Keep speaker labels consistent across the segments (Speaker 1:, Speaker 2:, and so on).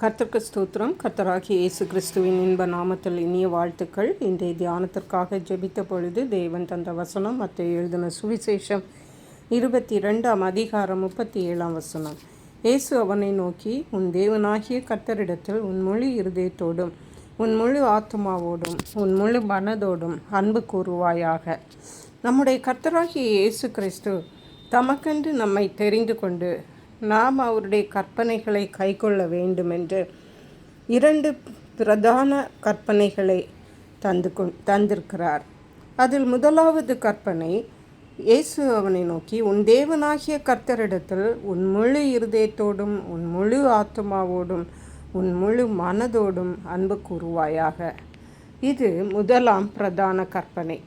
Speaker 1: கர்த்தருக்கு ஸ்தோத்திரம். கர்த்தராகிய இயேசு கிறிஸ்துவின் இன்ப நாமத்தில் இனிய வாழ்த்துக்கள். இன்றைய தியானத்திற்காக ஜெபித்த பொழுது தேவன் தந்த வசனம் மற்ற எழுதின சுவிசேஷம் இருபத்தி ரெண்டாம் அதிகாரம் முப்பத்தி ஏழாம் வசனம். இயேசு அவனை நோக்கி உன் தேவனாகிய கர்த்தரிடத்தில் உன் முழு இருதயத்தோடும் உன் முழு ஆத்மாவோடும் உன் முழு மனதோடும் அன்பு கூறுவாயாக. நம்முடைய கர்த்தராகிய இயேசு கிறிஸ்து தமக்கென்று நம்மை தெரிந்து கொண்டு நாம் அவருடைய கற்பனைகளை கைக்கொள்ள வேண்டும் என்று இரண்டு பிரதான கற்பனைகளை தந்து கொ தந்திருக்கிறார். அதில் முதலாவது கற்பனை இயேசு அவனை நோக்கி உன் தேவனாகிய கர்த்தரிடத்தில் உன் முழு இருதயத்தோடும் உன் முழு ஆத்மாவோடும் உன் முழு மனதோடும் அன்பு கூறுவாயாக. இது முதலாம் பிரதான கற்பனை.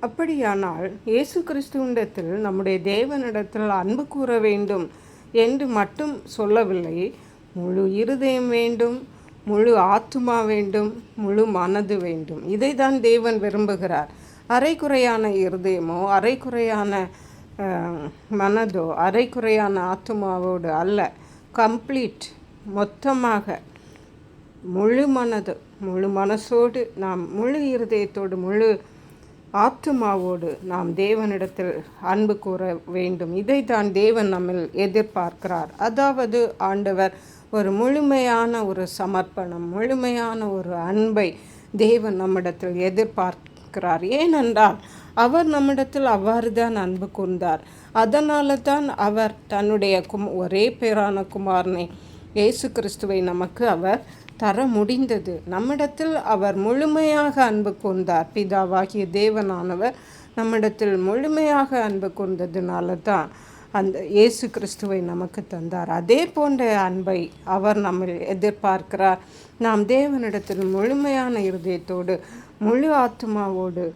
Speaker 1: அப்படியானால் இயேசு கிறிஸ்துவிடத்தில் நம்முடைய தேவனிடத்தில் அன்பு கூற வேண்டும். என்று மட்டும் சொல்லவில்லை. முழு இருதயம் வேண்டும் முழு ஆத்துமா வேண்டும் முழு மனது வேண்டும். இதை தான் தேவன் விரும்புகிறார். அரைக்குறையான இருதயமோ அரைக்குறையான மனதோ அரைக்குறையான ஆத்மாவோடு அல்ல. கம்ப்ளீட் மொத்தமாக முழு மனது முழு மனசோடு நாம் முழு இருதயத்தோடு முழு ஆத்துமாவோடு நாம் தேவனிடத்தில் அன்பு கூற வேண்டும். இதைத்தான் தேவன் நம்மில் எதிர்பார்க்கிறார். அதாவது ஆண்டவர் ஒரு முழுமையான ஒரு சமர்ப்பணம் முழுமையான ஒரு அன்பை தேவன் நம்மிடத்தில் எதிர்பார்க்கிறார். ஏனென்றால் அவர் நம்மிடத்தில் அவ்வாறு தான் அன்பு கூர்ந்தார். அதனால தான் அவர் தன்னுடைய கும் ஒரே பேரான குமாரனை இயேசு கிறிஸ்துவை நமக்கு அவர் தர முடிந்தது. நம்மிடத்தில் அவர் முழுமையாக அன்பு கூர்ந்தார் பிதாவாகிய தேவனானவர் நம்மிடத்தில் முழுமையாக அன்பு கொண்டதுனால தான் அந்த இயேசு கிறிஸ்துவை நமக்கு தந்தார். அதே போன்ற அன்பை அவர் நம்ம எதிர்பார்க்கிறார். நாம் தேவனிடத்தில் முழுமையான இருதயத்தோடு முழு ஆத்மாவோடு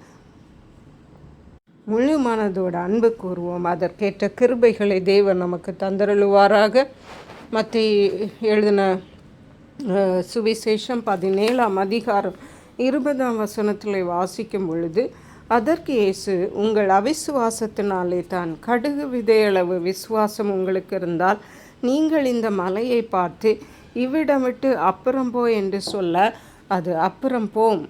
Speaker 1: முழு மனதோடு அன்பு கூறுவோம். அதற்கேற்ற கிருபைகளை தேவன் நமக்கு தந்தருளுவாராக. மற்ற எழுதின சுவிசேஷம் பதினேழாம் அதிகாரம் இருபதாம் வசனத்தில் வாசிக்கும் பொழுது அதற்கு இயேசு உங்கள் அவிசுவாசத்தினாலே தான் கடுகு விதையளவு விசுவாசம் உங்களுக்கு இருந்தால் நீங்கள் இந்த மலையை பார்த்து இவ்விடம் விட்டு அப்புறம் போ என்று சொல்ல அது அப்புறம் போம்.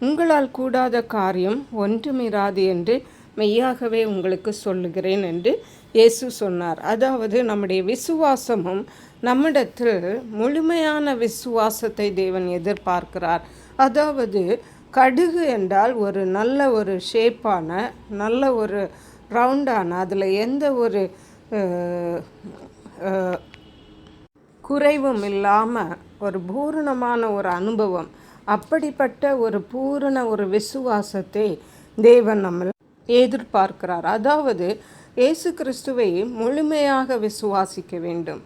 Speaker 1: உங்களால் கூடாத காரியம் ஒன்றுமிராது என்று மெய்யாகவே உங்களுக்கு சொல்லுகிறேன் என்று இயேசு சொன்னார். அதாவது நம்முடைய விசுவாசமும் நம்மிடத்தில் முழுமையான விசுவாசத்தை தேவன் எதிர்பார்க்கிறார். அதாவது கடுகு என்றால் ஒரு நல்ல ஒரு ஷேப்பான நல்ல ஒரு ரவுண்டான அதில் எந்த ஒரு குறைவும் இல்லாமல் ஒரு பூரணமான ஒரு அனுபவம் அப்படிப்பட்ட ஒரு பூரண ஒரு விசுவாசத்தை தேவன் நம்ம எதிர்பார்க்கிறார். அதாவது இயேசு கிறிஸ்துவை முழுமையாக விசுவாசிக்க வேண்டும்.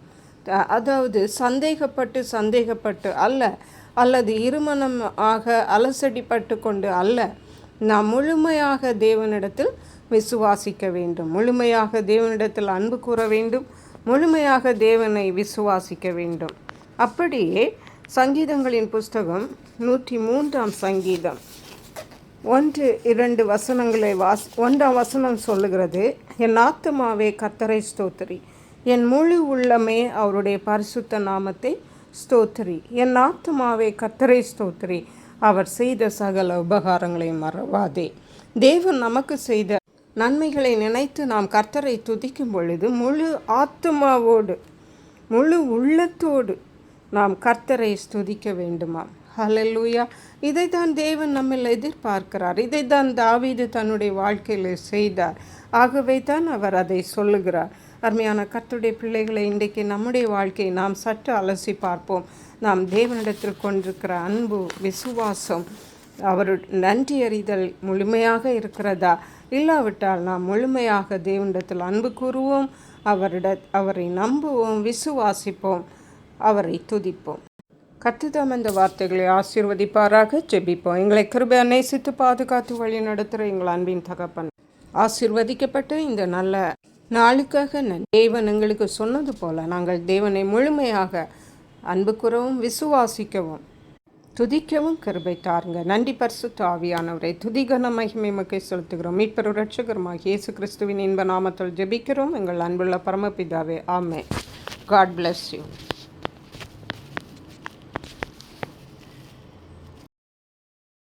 Speaker 1: அதாவது சந்தேகப்பட்டு சந்தேகப்பட்டு அல்ல அல்லது இருமணம் ஆக அலசடிப்பட்டு கொண்டு அல்ல நாம் முழுமையாக தேவனிடத்தில் விசுவாசிக்க வேண்டும். முழுமையாக தேவனிடத்தில் அன்பு கூற வேண்டும். முழுமையாக தேவனை விசுவாசிக்க வேண்டும். அப்படியே சங்கீதங்களின் புஸ்தகம் நூற்றி மூன்றாம் சங்கீதம். ஒன்று இரண்டு வசனங்களை வாஸ் ஒன்றாம் வசனம் சொல்லுகிறது என் ஆத்துமாவே கத்தரை ஸ்தோத்திரி. என் முழு உள்ளமே அவருடைய பரிசுத்த நாமத்தை ஸ்தோத்திரி. என் ஆத்துமாவே கத்தரை ஸ்தோத்திரி. அவர் செய்த சகல உபகாரங்களை மறவாதே. தேவன் நமக்கு செய்த நன்மைகளை நினைத்து நாம் கர்த்தரை துதிக்கும் பொழுது முழு ஆத்மாவோடு முழு உள்ளத்தோடு நாம் கர்த்தரை ஸ்துதிக்க வேண்டுமாம். ஹலல்லூயா இதை தான் தேவன் நம்மில் எதிர்பார்க்கிறார். இதை தான் தாவீது தன்னுடைய வாழ்க்கையில் செய்தார். ஆகவே தான் அவர் அதை சொல்லுகிறார். அருமையான கத்துடைய பிள்ளைகளை இன்றைக்கு நம்முடைய வாழ்க்கையை நாம் சற்று அலசி பார்ப்போம். நாம் தேவனிடத்தில் கொண்டிருக்கிற அன்பு விசுவாசம் அவர் நன்றி அறிதல் முழுமையாக இருக்கிறதா? இல்லாவிட்டால் நாம் முழுமையாக தேவனிடத்தில் அன்பு கூறுவோம் அவரிட அவரை நம்புவோம் விசுவாசிப்போம் அவரை துதிப்போம். கத்துதாம் இந்த வார்த்தைகளை ஆசீர்வதிப்பாராக. ஜெபிப்போம். எங்களை கிருபை நேசித்து பாதுகாத்து வழி நடத்துகிற எங்கள் அன்பின் தகப்பன். ஆசிர்வதிக்கப்பட்டு இந்த நல்ல நாளுக்காக தேவன் எங்களுக்கு சொன்னது போல நாங்கள் தேவனை முழுமையாக அன்பு கூறவும் விசுவாசிக்கவும் துதிக்கவும் கருபை தாருங்க. நன்றி பரிசு தாவியானவரை துதிகன மகிமை மக்கை செலுத்துகிறோம். மீட்பரு ரட்சகரமாக இயேசு கிறிஸ்துவின் இன்ப நாமத்தில் ஜெபிக்கிறோம். எங்கள் அன்புள்ள பரமபிதாவே. ஆமே காட் பிளஸ் யூ